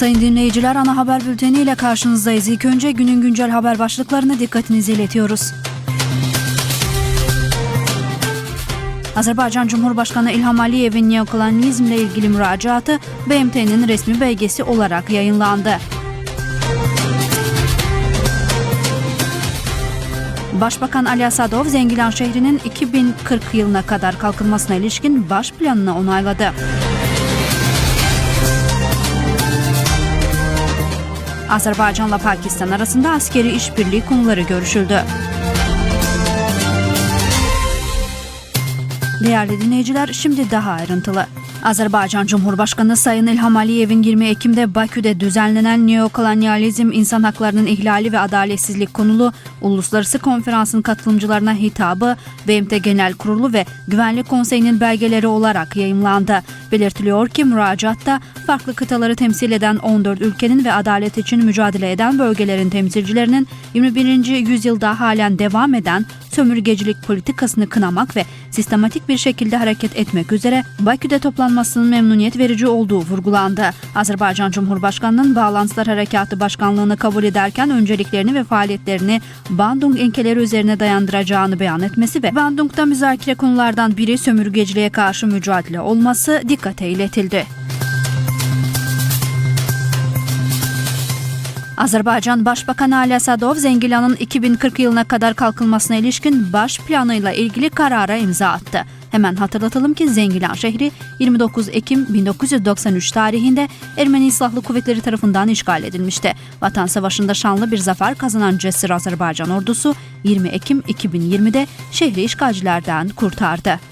Sayın dinleyiciler ana haber bülteni ile karşınızdayız. İlk önce günün güncel haber başlıklarını dikkatinize iletiyoruz. Azerbaycan Cumhurbaşkanı İlham Aliyev'in neokolonyalizmle ilgili müracaatı BMT'nin resmi belgesi olarak yayınlandı. Başbakan Ali Asadov, Zengilan şehrinin 2040 yılına kadar kalkınmasına ilişkin baş planını onayladı. Azerbaycanla Pakistan arasında askeri işbirliği konuları görüşüldü. Değerli dinleyiciler şimdi daha ayrıntılı. Azerbaycan Cumhurbaşkanı Sayın İlham Aliyev'in 20 Ekim'de Bakü'de düzenlenen neokolonyalizm, insan haklarının ihlali ve adaletsizlik konulu uluslararası konferansın katılımcılarına hitabı BMT Genel Kurulu ve Güvenlik Konseyi'nin belgeleri olarak yayımlandı. Belirtiliyor ki müracaatta farklı kıtaları temsil eden 14 ülkenin ve adalet için mücadele eden bölgelerin temsilcilerinin 21. yüzyılda halen devam eden sömürgecilik politikasını kınamak ve sistematik bir şekilde hareket etmek üzere Bakü'de toplanmasının memnuniyet verici olduğu vurgulandı. Azerbaycan Cumhurbaşkanı'nın Bağlantılar Harekatı Başkanlığını kabul ederken önceliklerini ve faaliyetlerini Bandung ilkeleri üzerine dayandıracağını beyan etmesi ve Bandung'da müzakere konulardan biri sömürgeciliğe karşı mücadele olması dikkate iletildi. Azerbaycan Başbakanı Ali Asadov, Zengilan'ın 2040 yılına kadar kalkınmasına ilişkin baş planıyla ilgili karara imza attı. Hemen hatırlatalım ki Zengilan şehri 29 Ekim 1993 tarihinde Ermeni Silahlı Kuvvetleri tarafından işgal edilmişti. Vatan Savaşı'nda şanlı bir zafer kazanan Cesur Azerbaycan ordusu 20 Ekim 2020'de şehri işgalcilerden kurtardı.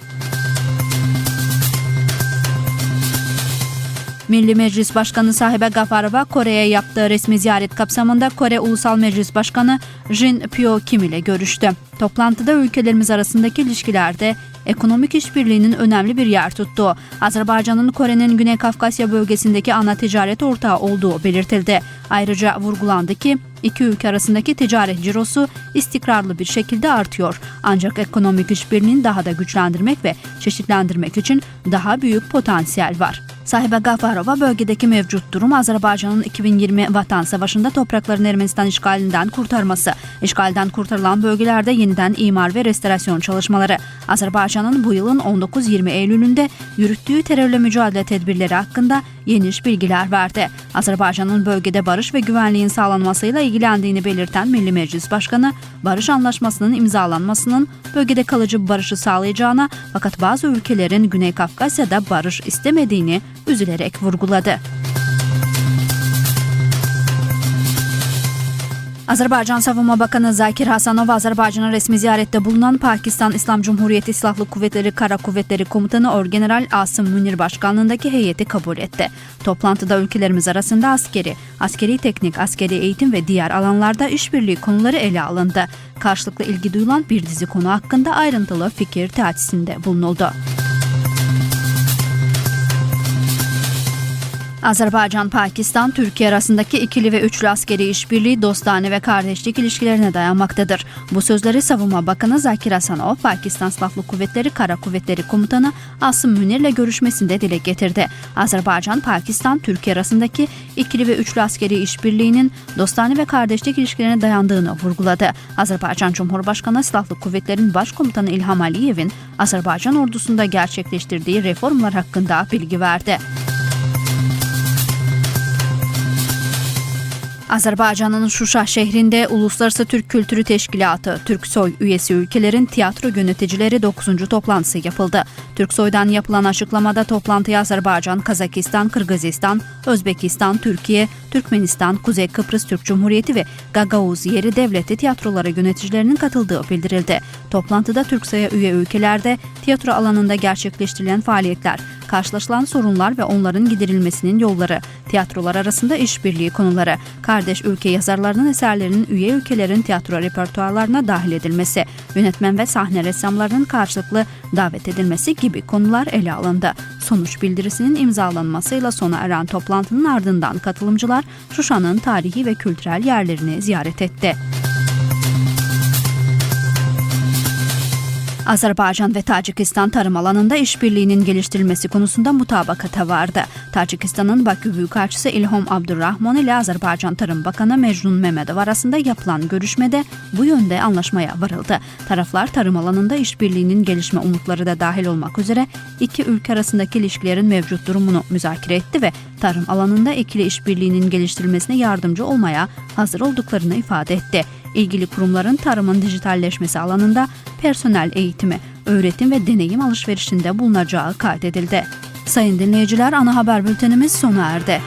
Milli Meclis Başkanı Sahibe Gafarova Kore'ye yaptığı resmi ziyaret kapsamında Kore Ulusal Meclis Başkanı Jin Pyo Kim ile görüştü. Toplantıda ülkelerimiz arasındaki ilişkilerde ekonomik işbirliğinin önemli bir yer tuttuğu, Azerbaycan'ın Kore'nin Güney Kafkasya bölgesindeki ana ticaret ortağı olduğu belirtildi. Ayrıca vurgulandı ki iki ülke arasındaki ticaret cirosu istikrarlı bir şekilde artıyor. Ancak ekonomik işbirliğini daha da güçlendirmek ve çeşitlendirmek için daha büyük potansiyel var. Sahibe Gafarova bölgedeki mevcut durum Azerbaycan'ın 2020 Vatan Savaşı'nda topraklarını Ermenistan işgalinden kurtarması, işgalden kurtarılan bölgelerde yeniden imar ve restorasyon çalışmaları, Azerbaycan'ın bu yılın 19-20 Eylül'ünde yürüttüğü terörle mücadele tedbirleri hakkında geniş bilgiler verdi. Azerbaycan'ın bölgede barış ve güvenliğin sağlanmasıyla ilgilendiğini belirten Milli Meclis Başkanı, barış anlaşmasının imzalanmasının bölgede kalıcı barışı sağlayacağına fakat bazı ülkelerin Güney Kafkasya'da barış istemediğini üzülerek vurguladı. Azerbaycan Savunma Bakanı Zakir Hasanov, Azerbaycan'a resmi ziyarette bulunan Pakistan İslam Cumhuriyeti Silahlı Kuvvetleri Kara Kuvvetleri Komutanı Orgeneral Asım Münir başkanlığındaki heyeti kabul etti. Toplantıda ülkelerimiz arasında askeri, askeri teknik, askeri eğitim ve diğer alanlarda işbirliği konuları ele alındı. Karşılıklı ilgi duyulan bir dizi konu hakkında ayrıntılı fikir teatisinde bulunuldu. Azerbaycan, Pakistan, Türkiye arasındaki ikili ve üçlü askeri işbirliği dostane ve kardeşlik ilişkilerine dayanmaktadır. Bu sözleri Savunma Bakanı Zakir Hasanov, Pakistan Silahlı Kuvvetleri Kara Kuvvetleri Komutanı Asım Münir'le görüşmesinde dile getirdi. Azerbaycan, Pakistan, Türkiye arasındaki ikili ve üçlü askeri işbirliğinin dostane ve kardeşlik ilişkilerine dayandığını vurguladı. Azerbaycan Cumhurbaşkanı Silahlı Kuvvetleri'nin Başkomutanı İlham Aliyev'in Azerbaycan ordusunda gerçekleştirdiği reformlar hakkında bilgi verdi. Azerbaycan'ın Şuşa şehrinde Uluslararası Türk Kültürü Teşkilatı, Türksoy üyesi ülkelerin tiyatro yöneticileri 9. toplantısı yapıldı. Türksoy'dan yapılan açıklamada toplantıya Azerbaycan, Kazakistan, Kırgızistan, Özbekistan, Türkiye, Türkmenistan, Kuzey Kıbrıs Türk Cumhuriyeti ve Gagavuz yeri devleti tiyatroları yöneticilerinin katıldığı bildirildi. Toplantıda Türksoy'a üye ülkelerde tiyatro alanında gerçekleştirilen faaliyetler, karşılaşılan sorunlar ve onların giderilmesinin yolları, tiyatrolar arasında işbirliği konuları, kardeş ülke yazarlarının eserlerinin üye ülkelerin tiyatro repertuarlarına dahil edilmesi, yönetmen ve sahne ressamlarının karşılıklı davet edilmesi gibi konular ele alındı. Sonuç bildirisinin imzalanmasıyla sona eren toplantının ardından katılımcılar Şuşa'nın tarihi ve kültürel yerlerini ziyaret etti. Azerbaycan ve Tacikistan tarım alanında işbirliğinin geliştirilmesi konusunda mutabakata vardı. Tacikistan'ın Bakü Büyükelçisi İlhom Abdurrahman ile Azerbaycan Tarım Bakanı Mecnun Mehmedov arasında yapılan görüşmede bu yönde anlaşmaya varıldı. Taraflar tarım alanında işbirliğinin gelişme umutları da dahil olmak üzere iki ülke arasındaki ilişkilerin mevcut durumunu müzakere etti ve tarım alanında ikili işbirliğinin geliştirilmesine yardımcı olmaya hazır olduklarını ifade etti. İlgili kurumların tarımın dijitalleşmesi alanında personel eğitimi, öğretim ve deneyim alışverişinde bulunacağı kaydedildi. Sayın dinleyiciler ana haber bültenimiz sona erdi.